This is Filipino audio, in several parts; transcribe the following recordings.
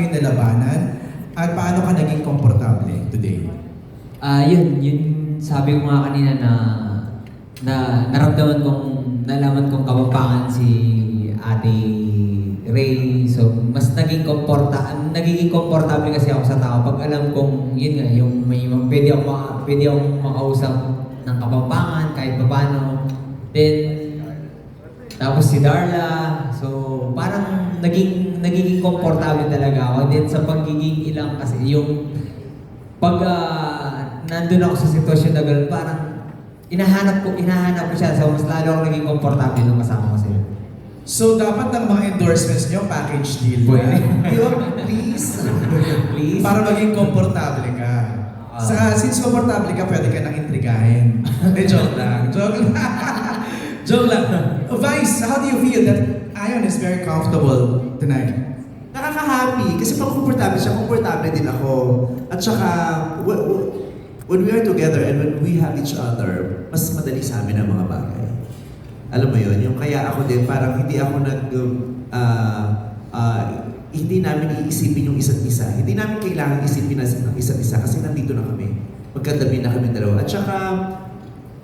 yung nalabanan at paano ka naging komportable today? Ah, yun, yun sabi ko nga kanina na na naramdaman kong nalaman kong kapampangan si Ate Ray. So, mas naging komporta nagiging komportable kasi ako sa tao pag alam kong yun nga yung may pwede ako maka, pwede akong makausap ng kapampangan kahit paano. Then tapos si Darla, so parang naging nagiging komportable talaga ako. Then sa pagiging ilang kasi yung pag ah, nandun ako sa sitwasyon na gano'n, parang inahanap ko, inahanap ko siya. So mas lalo ako naging komportable nung kasama ko sa'yo. So, dapat ng mga endorsements nyo, package deal. Pwede. Yun, please. Please. Para maging komportable ka. Saka, since komportable ka, pwede ka nang intrigahin. Eh, joke lang. Joke lang. joke lang. Vice, how do you feel that Ion is very comfortable tonight? Nakaka-happy kasi pag komportable siya, komportable din ako. At saka, when we are together and when we have each other, mas madali sa amin ang mga bagay. Alam mo yun, yung kaya ako din, parang hindi ako nag, ah, ah, hindi namin iisipin yung isa't isa. Hindi namin kailangan isipin na ng isa't isa kasi nandito na kami. Magkatabi na kami dalawa. At saka,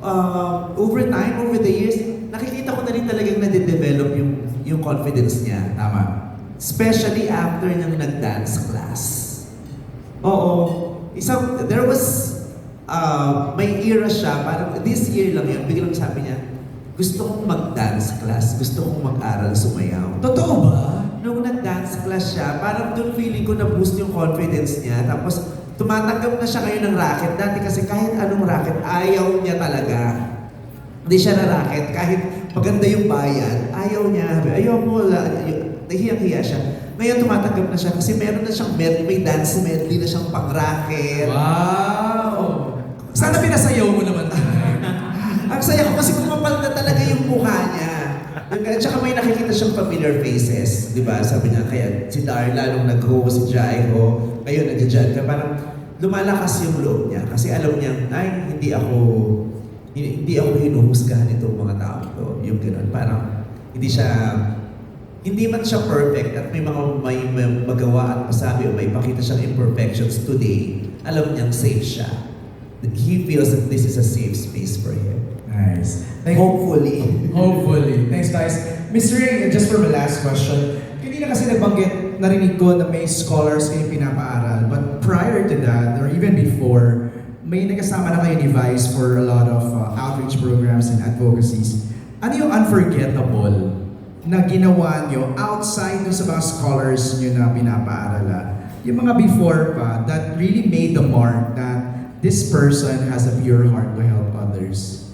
uh, over time, over the years, nakikita ko na rin talagang nade-develop yung, yung confidence niya. Tama. Especially after niyang nag-dance class. Oo. Isang, there was, uh, may era siya, parang this year lang yun, biglang sabi niya, gusto kong mag-dance class, gusto kong mag-aral sumayaw. Totoo ba? Nung nag-dance class siya, parang doon feeling ko na-boost yung confidence niya. Tapos, tumatanggap na siya ngayon ng racket. Dati kasi kahit anong racket, ayaw niya talaga. Hindi siya na racket. Kahit maganda yung bayan, ayaw niya. Ayaw mo, nahiyang-hiya siya. Ngayon tumatanggap na siya kasi meron na siyang med, may dance medley na siyang pang-racket. Wow! Sana pinasayaw mo naman. Ang saya ko kasi kumapal na talaga yung mukha niya. At saka may nakikita siyang familiar faces. Di ba? Sabi niya, kaya si Darla nung nag-host, si Jaiho, ngayon nandiyan ka. Parang lumalakas yung loob niya. Kasi alam niya, ay, hindi ako, hindi, ako hinuhusgahan itong mga tao to. Yung gano'n. Parang hindi siya, hindi man siya perfect at may mga may, may magawa at masabi o may pakita siyang imperfections today, alam niyang safe siya. He feels that this is a safe space for him. Nice. Thank Hopefully. Hopefully. Thanks, guys. Mr. Ray, just for my last question, kanina kasi nabanggit, narinig ko na may scholars kayo pinapaaral. But prior to that, or even before, may nagkasama na kayo ni Vice for a lot of uh, outreach programs and advocacies. Ano yung unforgettable na ginawa nyo outside dun sa mga scholars nyo na pinapaaral? ah? Yung mga before pa that really made the mark that this person has a pure heart to help others.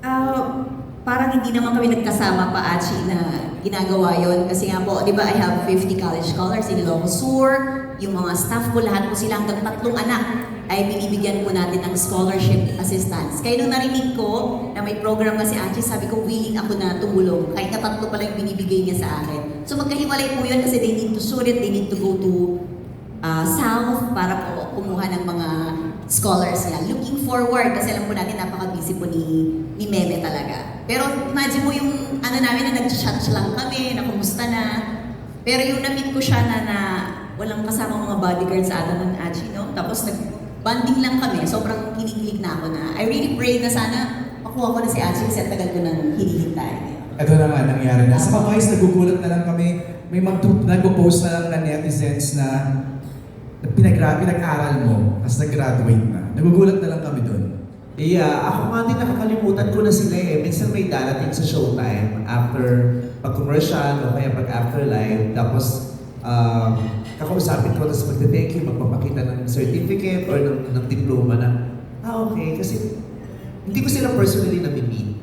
Ah, parang hindi naman kami nagkasama pa, Achi, na ginagawa yon Kasi nga po, di ba, I have 50 college scholars in Ilocos Sur. Yung mga staff ko, lahat po sila hanggang tatlong anak ay binibigyan po natin ng scholarship assistance. Kaya nung narinig ko na may program na si Achi, sabi ko, willing ako na tumulong. Kahit na tatlo pa lang yung binibigay niya sa akin. So magkahiwalay po yun kasi they need to surit, they need to go to uh, South para po kumuha ng mga scholars niya. Looking forward kasi alam po natin napaka-busy po ni, ni Meme talaga. Pero imagine mo yung ano namin na nag-chat lang kami, na kumusta na. Pero yung na-meet ko siya na, na walang kasama mga bodyguard sa atin ng Achi, no? Tapos nag-banding lang kami. Sobrang kinikilig na ako na I really pray na sana makuha ko na si Achi kasi tagal ko nang hinihintay. Ito na nga nangyari na. Sa Kavice, nagugulat na lang kami. May magtu- nagpo-post na lang na netizens na pinag-aral mo as nag-graduate na. Nagugulat na lang kami doon. Yeah, ako nga din nakakalimutan ko na sila eh. Minsan may darating sa showtime after pag-commercial o kaya pag-after live. Tapos, um, kakausapin ko, tapos magte-thank you, magpapakita ng certificate or ng, ng diploma na, ah okay, kasi hindi ko sila personally na-meet.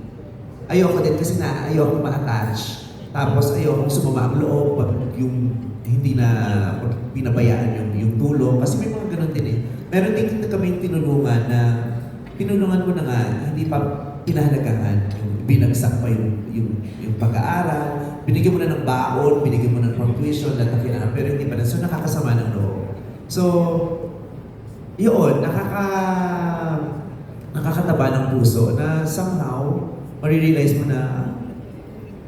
Ayoko din kasi na ayoko ma-attach. Tapos ayoko sumama ang loob yung hindi na pinabayaan yung, yung tulong. Kasi may mga ganun din eh. Meron din kami tinulungan na tinulungan ko na nga, hindi pa pinahalagahan. Yung binagsak pa yung, yung, yung pag-aaral. Binigyan mo na ng baon, binigyan mo na ng tuition, lahat na kailangan, pero hindi pa na. So nakakasama ng loob. So, yun, nakaka nakakataba ng puso na somehow, marirealize mo na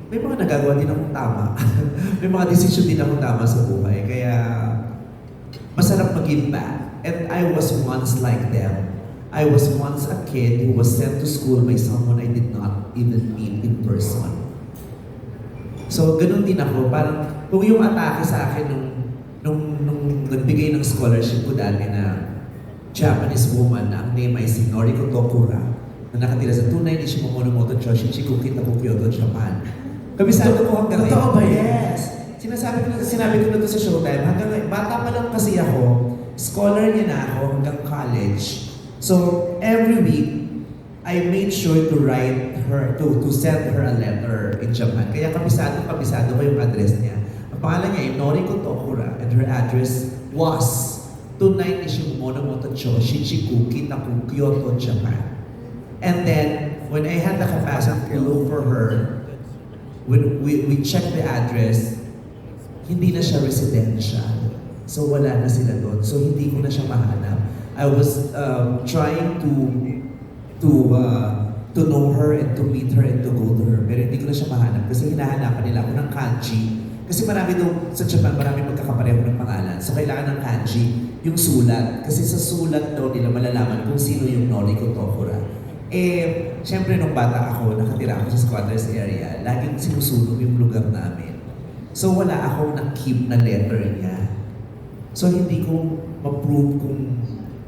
may mga nagagawa din akong tama. may mga decision din akong tama sa buhay. Kaya, give back. And I was once like them. I was once a kid who was sent to school by someone I did not even meet in person. So, ganun din ako. Parang, kung yung atake sa akin nung, nung, nung nagbigay ng scholarship ko dati na Japanese woman na ang name ay si Noriko Tokura na nakatira sa Tunay ni Shimamoto Choshi Chikuki Taku Kyoto, Japan. Kabisado ko hanggang Totoo ba? Yes. Sinasabi ko na, sinabi ko na to sa Showtime. Hanggang ngayon, bata pa lang kasi ako, scholar niya na ako hanggang college. So, every week, I made sure to write her, to, to send her a letter in Japan. Kaya kabisado, kabisado ko yung address niya. Ang pangalan niya ay Noriko Tokura and her address was Tunay Nishimomoto Cho, Shichikuki, Taku, Kyoto, Japan. And then, when I had the capacity to look for her, when we, we checked the address, hindi na siya residential. So wala na sila doon. So hindi ko na siya mahanap. I was um, trying to to uh, to know her and to meet her and to go to her. Pero hindi ko na siya mahanap kasi hinahanapan nila ako ng kanji. Kasi marami daw sa Japan, marami magkakapareho ng pangalan. So kailangan ng kanji, yung sulat. Kasi sa sulat daw nila malalaman kung sino yung Noriko Tokura. Eh, syempre nung bata ako, nakatira ako sa squatters area, laging sinusunog yung lugar namin. So wala akong na-keep na letter niya. So hindi ko ma-prove kung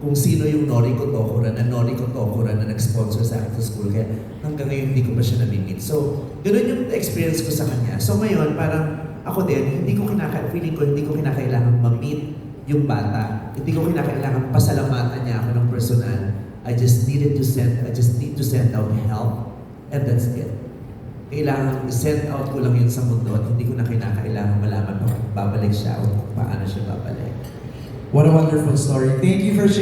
kung sino yung Noriko Tokura na Noriko Tokura na nag-sponsor sa sa school. Kaya hanggang ngayon hindi ko pa siya namimit. So, ganun yung experience ko sa kanya. So ngayon, parang ako din, hindi ko kinaka feeling ko hindi ko kinakailangan ma-meet yung bata. Hindi ko kinakailangan pasalamatan niya ako ng personal. I just needed to send, I just need to send out help. And that's it kailangan i-send out ko lang yun sa mundo at hindi ko na kinakailangan malaman kung babalik siya o kung paano siya babalik. What a wonderful story. Thank you for sharing.